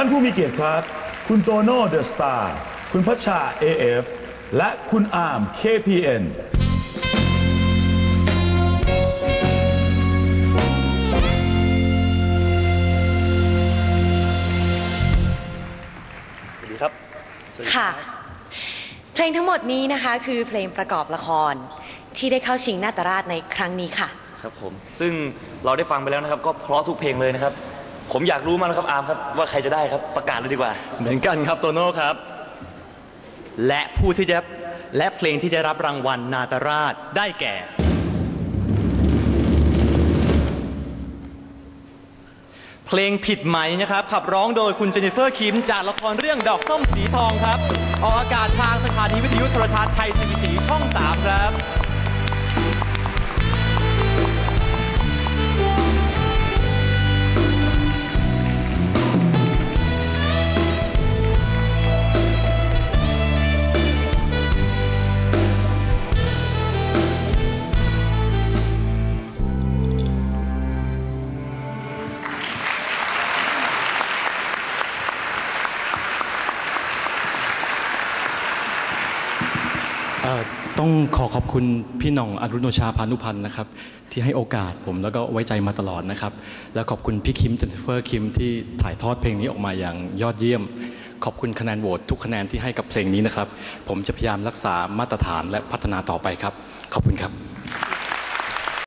ท่านผู้มีเกียรติครับ คุณโตโน่เดอะสตาร์คุณพัชชา AF และคุณอาร์ม KPN สวัสดีครับ ค่ะ เพลงทั้งหมดนี้นะคะคือเพลงประกอบละคร ที่ได้เข้าชิงนาตราชในครั้งนี้ค่ะ ครับผม ซึ่งเราได้ฟังไปแล้วนะครับ ก็เพราะทุกเพลงเลยนะครับ ผมอยากรู้มากนะครับอาร์มครับว่าใครจะได้ครับประกาศเลยดีกว่า เหมือนกันครับโตโน่ครับ และผู้ที่จะและเพลงที่จะรับรางวัลนาตราชได้แก่ เพลงผิดไหมนะครับ ขับร้องโดยคุณเจนนิเฟอร์คิม จากละครเรื่องดอกส้มสีทองครับ ออกอากาศทางสถานีวิทยุโทรทัศน์ไทยสีสีช่อง 3 ครับ ต้องขอขอบคุณพี่หน่องอรุณโนชาพานุพันธ์นะครับ ที่ให้โอกาสผมแล้วก็ไว้ใจมาตลอดนะครับ และขอบคุณพี่คิมเจนนิเฟอร์คิมที่ถ่ายทอดเพลงนี้ออกมาอย่างยอดเยี่ยม ขอบคุณคะแนนโหวตทุกคะแนนที่ให้กับเพลงนี้นะครับ ผมจะพยายามรักษามาตรฐานและพัฒนาต่อไปครับ ขอบคุณครับ